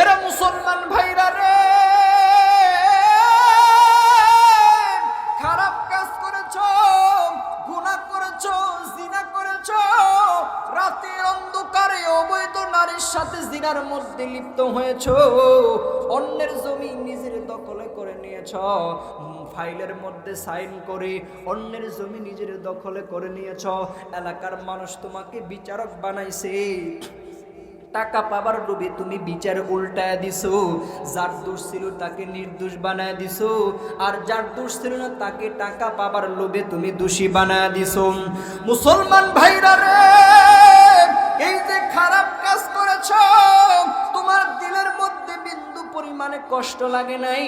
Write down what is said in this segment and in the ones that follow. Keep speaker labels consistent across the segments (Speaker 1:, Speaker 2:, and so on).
Speaker 1: এরা মুসলমান ভাইরা রে। খারাপ কাজ করেছ, গুনাহ করেছ, জিনা করেছ, রাতের অন্ধকারে অবৈধ নারীর সাথে জিনার মধ্যে লিপ্ত হয়েছ, অন্যের জমি নিজের দখলে করে নিয়েছ ফাইলের মধ্যে সাইন করে অন্যের জমি নিজের দখলে করে নিয়েছ। এলাকার মানুষ তোমাকে বিচারক বানাইছে। টাকা পাবার লোভে তুমি বিচার উল্টায় দিছো। যার দোষ ছিল তাকে নির্দোষ বানায় দিছো। আর যার দোষ ছিল না তাকে টাকা পাবার লোভে তুমি দোষী বানায় দিছো। মুসলমান ভাইরা রে, এই যে খারাপ কাজ করেছ, তোমার দিলের মধ্যে বিন্দু পরিমাণে কষ্ট লাগে নাই।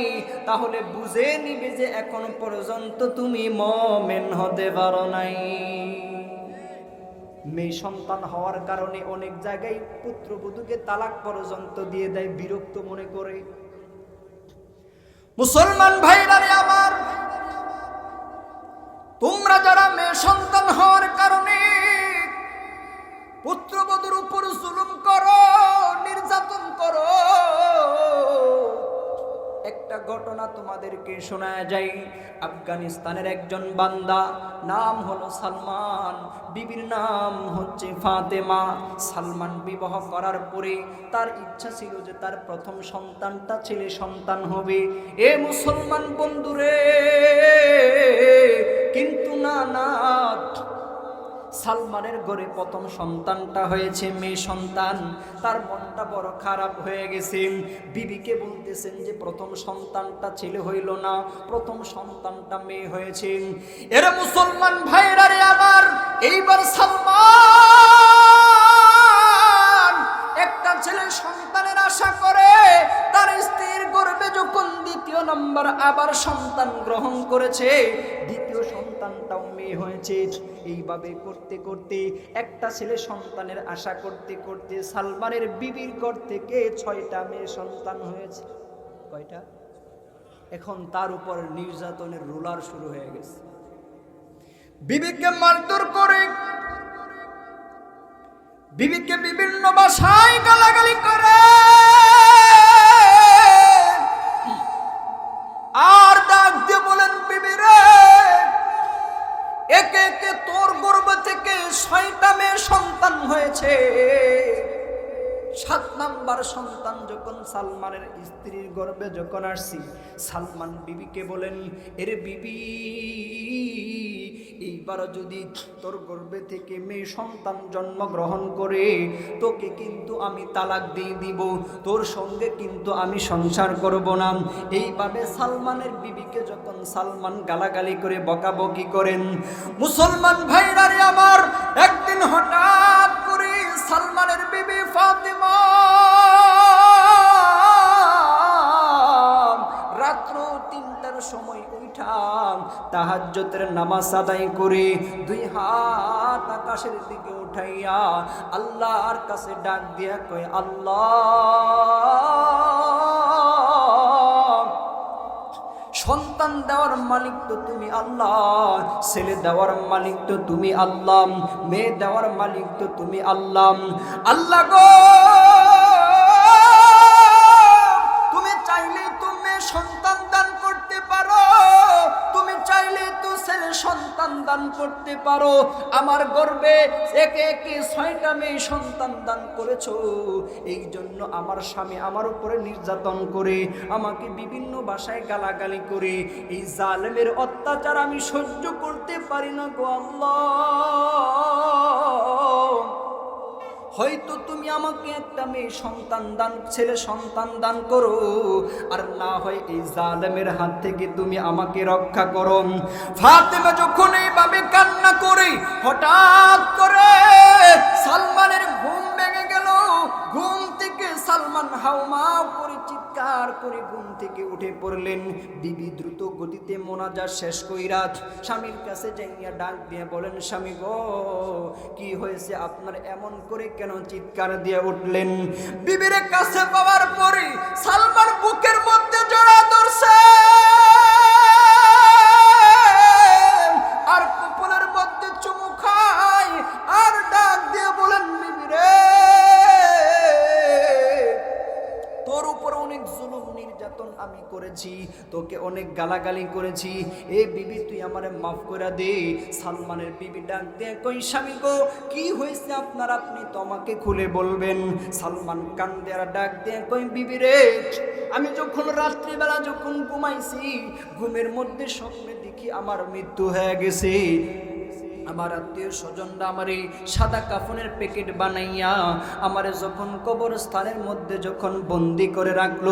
Speaker 1: তাহলে বুঝে নিবে যে এখন পর্যন্ত তুমি মমেন হতে পারো নাই। মেয়ে সন্তান হওয়ার কারণে অনেক জায়গায় পুত্রবধূকে তালাক পর্যন্ত দিয়ে দেয়, বিরক্ত মনে করে। মুসলমান ভাইরারে আমার, তোমরা যারা মেয়ে সন্তান হওয়ার কারণে পুত্রবধূর উপর জুলুম করো, নির্যাতন করো একটা ঘটনা তোমাদেরকে শোনা যায় আফগানিস্তানের একজন বান্দা, নাম হলো সালমান। বিবির নাম হচ্ছে ফাতেমা। সালমান বিবাহ করার পরে তার ইচ্ছা ছিল যে তার প্রথম সন্তানটা ছেলে সন্তান হবে। এ মুসলমান বন্ধুরে, কিন্তু না না সালমানের ঘরে প্রথম সন্তানটা হয়েছে, মেয়ে সন্তান। তার মনটা বড় খারাপ হয়ে গেছে। বিবিকে বলতেছেন যে, প্রথম সন্তানটা ছেলে হইল না, প্রথম সন্তানটা মেয়ে হয়েছে। এরা মুসলমান ভাইরা আবার এইবার সালমান নম্বর আবার সন্তান গ্রহণ করেছে, দ্বিতীয় সন্তানটাও মেয়ে হয়েছে। এইভাবে করতে করতে একটা ছেলে সন্তানের আশা করতে করতে সালমানের বিবির ঘর থেকে ছয়টা মেয়ে সন্তান হয়েছে। কয়টা? এখন তার উপর নির্যাতনের রোলার শুরু হয়ে গেছে। বিবিকে মারধর করে, বিবিকে বিভিন্ন ভাষায় গালাগালি করে। একে একে তোর গর্ব থেকে ছয়টা মেয়ে সন্তান হয়েছে। সাত নাম্বার সন্তান যখন সালমানের স্ত্রীর গর্বে যখন আসছি, সালমান বিবিকে বলেন, এর বিবি এইবার যদি তোর গর্ভে থেকে মেয়ে সন্তান জন্মগ্রহণ করে, তোকে কিন্তু আমি তালাক দিয়ে দিব, তোর সঙ্গে কিন্তু আমি সংসার করব না। এইভাবে সালমানের বিবিকে যখন সালমান গালাগালি করে, বকাবকি করেন, মুসলমান ভাইরারে আমার, একদিন হঠাৎ করে সালমানের বিবি ফাতেমা সময় উঠাম তাহাজ্জতের নামাজ আদায় করে, দুই হাত আকাশের দিকে উঠাইয়া আল্লাহর কাছে ডাক দিয়া কয়, আল্লাহ! সন্তান দেওয়ার মালিক তো তুমি আল্লাহ, ছেলে দেওয়ার মালিক তো তুমি আল্লাহ, মেয়ে দেওয়ার মালিক তো তুমি আল্লাহ। আল্লাহ গো! সন্তান দান করতে পারো। আমার গর্বে একে একে ছয়টা মেয়ে সন্তান দান করেছ। এই জন্য আমার স্বামী আমার উপরে নির্যাতন করে, আমাকে বিভিন্ন ভাষায় গালাগালি করে। এই জালেমের অত্যাচার আমি সহ্য করতে পারি না গো আল্লাহ। হয়তো তুমি আমাকে একটা মেয়ে সন্তান দান, ছেলে সন্তান দান করো। আর না হয় এই জালেমের হাত থেকে তুমি আমাকে রক্ষা করো। ফাতেমা যখন এইভাবে কান্না করে, হঠাৎ করে সালমানের ঘুম সালমান হাওমা করে চিৎকার করে ঘুম থেকে উঠে পড়লেন। বিবি দ্রুত গতিতে মোনাজা শেষ কইরাত স্বামীর কাছে যাইয়া ডাক দিয়ে বলেন, স্বামী গো, কি হয়েছে? আপনার এমন করে কেন চিৎকার দিয়ে উঠলেন? বিবির কাছে পাওয়ার পরে সালমান বুকের মধ্যে জড়া ধরছে। তোকে অনেক গালাগালি করেছি। এ বিবি, তুই আমারে মাফ করে দে। সালমানের বিবি ডাক দে কই, স্বামী গো, কি হয়েছে আপনার? আপনি তো আমাকে খুলে বলবেন। সালমান কান্দে আর ডাক দে কই, বিবি রে, আমি যখন রাত্রিবেলা যখন ঘুমাইছি, ঘুমের মধ্যে স্বপ্নে দেখি আমার মৃত্যু হয়ে গেছে। আমার আত্মীয় স্বজনরা আমার সাদা কাফনের প্যাকেট বানাইয়া আমার যখন কবরস্থানের মধ্যে যখন বন্দি করে রাখল,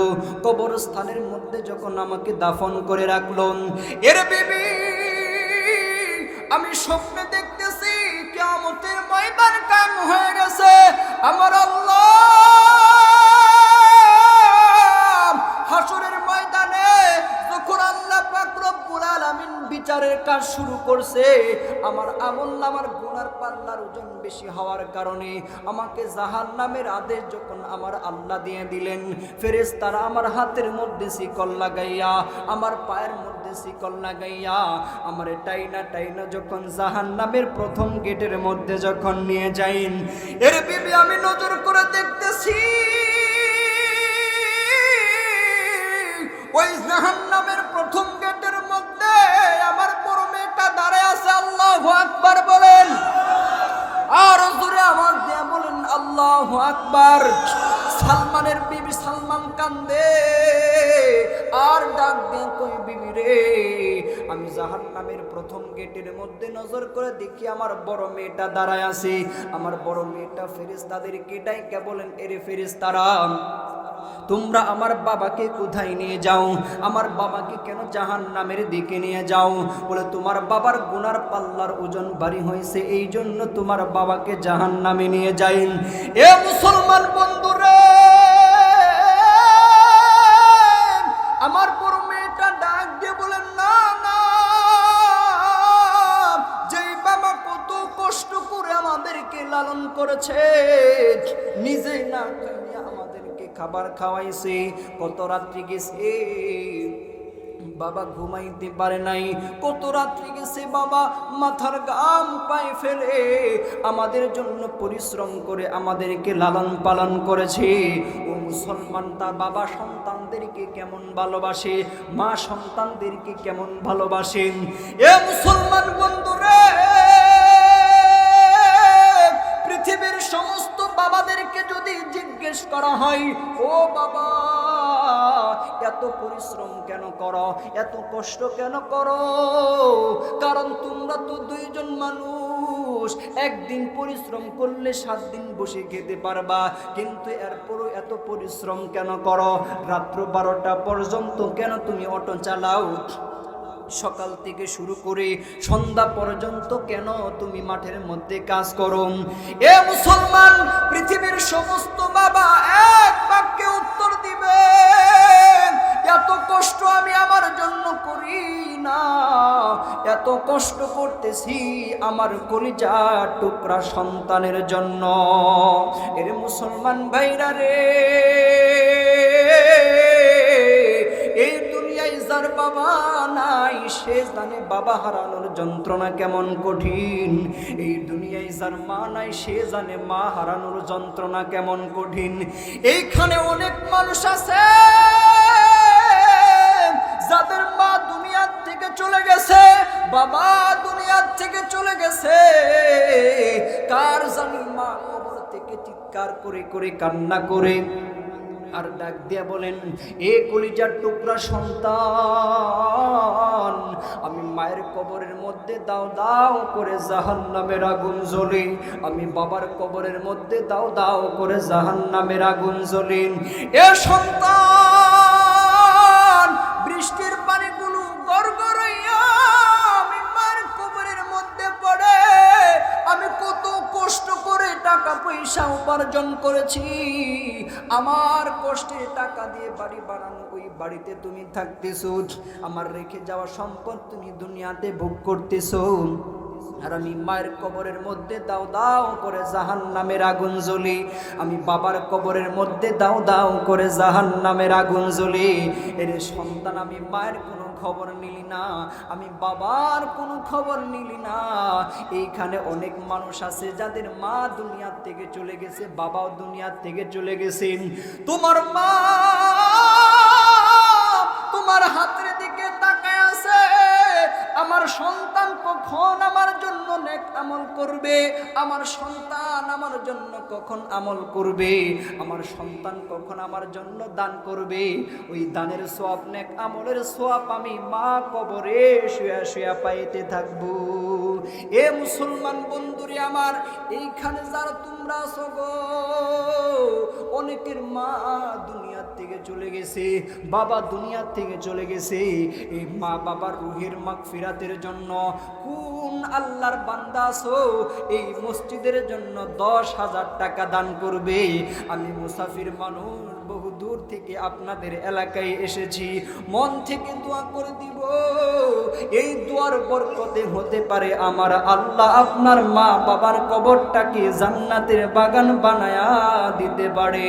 Speaker 1: কবরস্থানের মধ্যে যখন আমাকে দাফন করে রাখল, এর বিবি, আমি স্বপ্নে দেখতেছি কেমতের ময়দান কাম হয়ে গেছে। আমার আল্লাহ বিচারের কাজ শুরু করছে। আমার আমল আমার গুনার পাল্লার ওজন বেশি হওয়ার কারণে আমাকে জাহান্নামের আদেশ যখন আমার আল্লাহ দিয়ে দিলেন, ফেরেশতারা আমার হাতের মধ্যে শিকল লাগাইয়া, আমার পায়ের মধ্যে শিকল লাগাইয়া, আমার টাইনা টাইনা যখন জাহান্নামের প্রথম গেটের মধ্যে যখন নিয়ে যাইন, এর বিবি আমি নজর করে দেখতেছি। আকবার। সালমানের বিবি সালমান কান্দে। আর ডাক দিয়ে কই বিবি রে। আমি জাহান্নামের প্রথম গেটের মধ্যে নজর করে দেখি আমার বড় মেয়েটা দাঁড়ায় আছে। আমার বড় মেয়েটা ফেরেশতাদের কেটাই কে বলেন, এরে ফেরেশতারা তোমরা আমার বাবাকে কোথায় নিয়ে যাও? আমার বাবাকে কেন জাহান নামের দিকে নিয়ে যাও? বলে, তোমার বাবার গুনার পাল্লার ওজন বাড়ি হয়েছে এই জন্য তোমার বাবাকে জাহান নামে নিয়ে যাই এ মুসলমান বন্ধুরে খাবার খাওয়াইছে। কত রাত্রি গেছে? বাবা ঘুমাইতে পারে নাই। কত রাত্রি গেছে বাবা? মাথার গাম পায়ে ফেলে। আমাদের জন্য পরিশ্রম করে আমাদেরকে লালন পালন করেছে। ও মুসলমান, তার বাবা সন্তানদেরকে কেমন ভালোবাসে? মা সন্তানদেরকে কেমন ভালোবাসেন এ মুসলমান বন্ধুরে, পৃথিবীর সমস্ত বাবাদেরকে যদি জিজ্ঞেস করা হয়, ও বাবা, এত পরিশ্রম কেন করো? এত কষ্ট কেন করো? কারণ তোমরা তো দুইজন মানুষ। একদিন পরিশ্রম করলে সাত দিন বসে খেতে পারবা, কিন্তু এরপরও এত পরিশ্রম কেন করো? রাত্র বারোটা পর্যন্ত কেন তুমি অটো চালাও? সকাল থেকে শুরু করে সন্ধ্যা পর্যন্ত কেন তুমি মাঠের মধ্যে কাজ করো? এ মুসলমান, পৃথিবীর সমস্ত বাবা এক বাক্যে উত্তর দিবে, এত কষ্ট আমি আমার জন্য করি না, এত কষ্ট করতেছি আমার কলিজা টুকরা সন্তানের জন্য। এর মুসলমান ভাইরা রে যার বাবা নাই, সে জানে বাবা হারানোর যন্ত্রণা কেমন কঠিন। এই দুনিয়ায় যার মা নাই, সে জানে মা হারানোর যন্ত্রণা কেমন কঠিন। এইখানে অনেক মানুষ আছে, যাদের মা দুনিয়ার থেকে চলে গেছে, বাবা দুনিয়ার থেকে চলে গেছে। কার জানি মা কবর থেকে চিৎকার করে করে, কান্না করে। আর ডাক দিয়া বলেন, এ কলিজার টুকরা সন্তান, আমি মায়ের কবরের মধ্যে দাও দাও করে জাহান নামের আগুন জ্বলে, আমি বাবার কবরের মধ্যে দাও দাও করে জাহান নামের আগুন জ্বলে। এ সন্তান! পয়সা উপার্জন করেছি। আমার কষ্টে টাকা দিয়ে বাড়ি বানানো, ওই বাড়িতে তুমি থাকতেছো। আমার রেখে যাওয়া সম্পদ তুমি দুনিয়াতে ভোগ করতেছো। আর আমি মায়ের কবরের মধ্যে দাও দাও করে জাহান নামের আগুন জ্বলি। আমি বাবার কবরের মধ্যে দাও দাও করে জাহান নামের আগুন জ্বলি। এর সন্তান আমি মায়ের কোনো খবর নিলি না। আমি বাবার কোনো খবর নিলি না। এইখানে অনেক মানুষ আছে যাদের মা দুনিয়ার থেকে চলে গেছে, বাবাও দুনিয়ার থেকে চলে গেছে। তোমার মা তোমার হাতের দিকে তাকায় আছে। আমার সন্তান কখন আমার আমল করবে, আমার সন্তান আমার জন্য কখন আমল করবে, আমার সন্তান কখন আমার জন্য দান করবে, ওই দানের সোয়াব নেক আমলের সোয়াব আমি মা কবরে শুয়া শুয়া পাইতে থাকব। এ মুসলমান বন্ধুরে আমার, এইখানে যারা তোমরা আছো গো, অনেকের মা দুনিয়ার থেকে চলে গেছে, বাবা দুনিয়ার থেকে চলে গেছে। এই মা বাবার রুহের মাগ ফিরাতের জন্য কোন আল্লাহর বান্দা আছো? এই মসজিদের জন্য দশ হাজার টাকা দান করবে। আমি মুসাফির মানুষ, বহু দূর থেকে আপনাদের এলাকায় এসেছি। মন থেকে দোয়া করে দিব। এই দোয়ার বরকতে হতে পারে আমার আল্লাহ আপনার মা বাবার কবরটাকে জান্নাতের বাগান বানায়া দিতে পারে।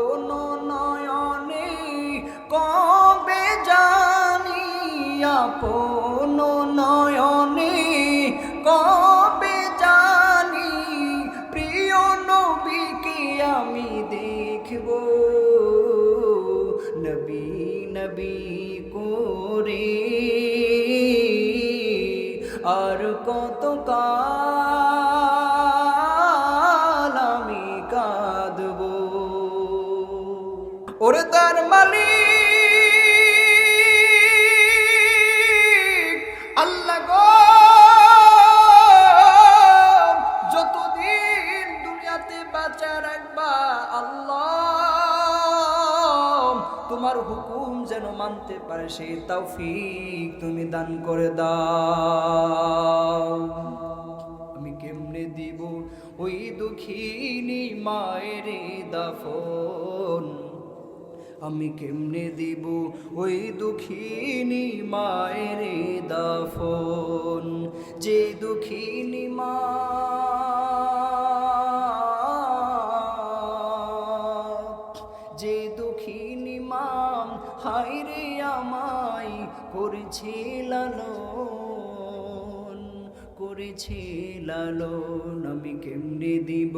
Speaker 1: আপন নয়নে কবে জানি প্রিয় নবীকে আমি দেখব। নবী নবী করে আর কত কাল আমি কাঁদব। ওরে তার মালিক মানতে পারে সেই তৌফিক তুমি দান করে দাও। আমি কেমনে দিব ওই দুঃখিনী মায়ের দাফন? আমি কেমনে দিব ওই দুঃখিনী মায়ের দাফন? যে দুঃখিনী মা করেছে লালন করেছে লালন আমি কেমনে দিব?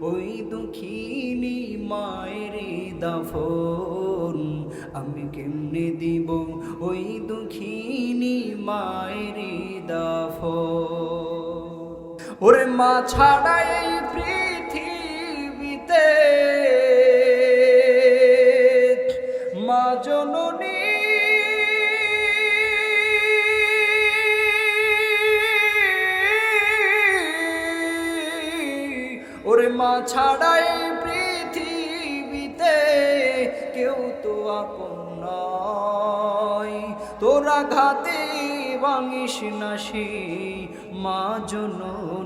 Speaker 1: ওই দুঃখিনী মায়ের দাফন, আমি কেমনে দিব? ওই দুঃখিনী মায়ের দাফন। ওরে মা ছাড়া এই মা পৃথিবীতে কেউ তো আপন নয়। তোরা ঘাতে বাঙিস না সে মা মন